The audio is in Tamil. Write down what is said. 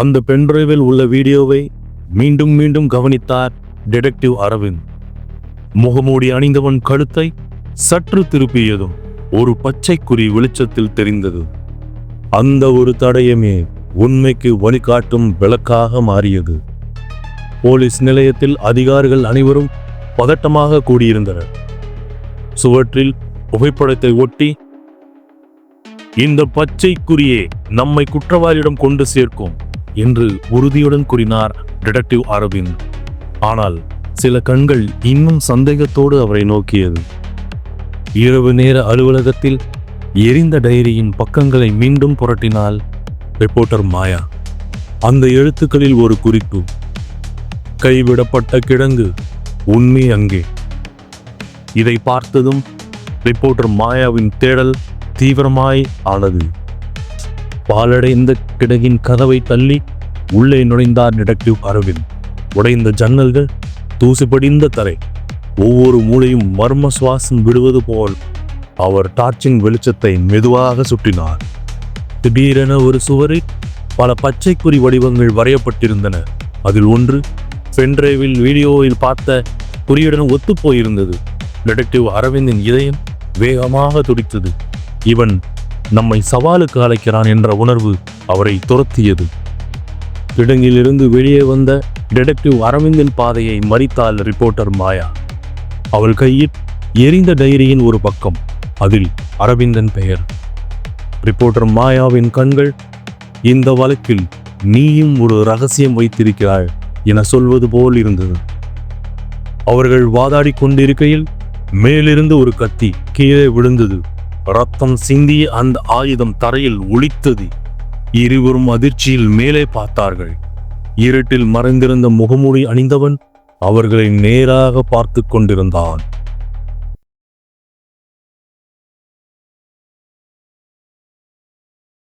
அந்த பென்டிரைவில் உள்ள வீடியோவை மீண்டும் மீண்டும் கவனித்தார் டிடெக்டிவ் அரவிந்த். முகமூடி அணிந்தவன் கழுத்தை சற்று திருப்பியதும் ஒரு பச்சை குறி வெளிச்சத்தில் தெரிந்தது. அந்த ஒரு தடயமே உண்மைக்கு வழிகாட்டும் விளக்காக மாறியது. போலீஸ் நிலையத்தில் அதிகாரிகள் அனைவரும் பதட்டமாக கூடியிருந்தனர். சுவற்றில் புகைப்படத்தை ஒட்டி இந்த பச்சை குறியே நம்மை குற்றவாளியிடம் கொண்டு சேர்க்கும். என்று உறுதியுடன் கூறினார் டிடெக்டிவ் அரவிந்த். ஆனால் சில கண்கள் இன்னும் சந்தேகத்தோடு அவரை நோக்கியது. இரவு நேர அலுவலகத்தில் எரிந்த டைரியின் பக்கங்களை மீண்டும் புரட்டினாள் ரிப்போர்ட்டர் மாயா. அந்த எழுத்துக்களில் ஒரு குறிப்பு கைவிடப்பட்ட கிடங்கு உண்மை அங்கே. இதை பார்த்ததும் ரிப்போர்ட்டர் மாயாவின் தேடல் தீவிரமாய் ஆனது. பாலடைந்த கிடகின் கதவை தள்ளி உள்ளே நுழைந்தார் டிடெக்டிவ் அரவிந்த். உடைந்த ஜன்னல்கள் தூசி படிந்த தரை ஒவ்வொரு மூலையும் மர்ம சுவாசம் விடுவது போல் அவர் டார்ச்சின் வெளிச்சத்தை மெதுவாக சுட்டினார் திடீரென ஒரு சுவரில் பல பச்சைக்குறி வடிவங்கள் வரையப்பட்டிருந்தன. அதில் ஒன்று பென்ட்ரைவில் வீடியோவில் பார்த்த குறியுடன் ஒத்துப்போயிருந்தது டிடெக்டிவ் அரவிந்தின் இதயம் வேகமாக துடித்தது. இவன் நம்மை சவாலுக்கு அழைக்கிறான் என்ற உணர்வு அவரை துரத்தியது. கிடங்கிலிருந்து வெளியே வந்த டிடெக்டிவ் அரவிந்தின் பாதையை மறித்தாள் ரிப்போர்ட்டர் மாயா. அவள் கையில் எரிந்த டைரியின் ஒரு பக்கம் அதில் அரவிந்தன் பெயர். ரிப்போர்ட்டர் மாயாவின் கண்கள் இந்த வழக்கில் நீயும் ஒரு ரகசியம் வைத்திருக்கிறாள் என சொல்வது போல் இருந்தது. அவர்கள் வாதாடிக் கொண்டிருக்கையில் மேலிருந்து ஒரு கத்தி கீழே விழுந்தது. ரத்தம் சிந்திய அந்த ஆயுதம் தரையில் ஒளித்தது. இருவரும் அதிர்ச்சியில் மேலே பார்த்தார்கள். இருட்டில் மறைந்திருந்த முகமூடி அணிந்தவன் அவர்களை நேராக பார்த்து கொண்டிருந்தான்.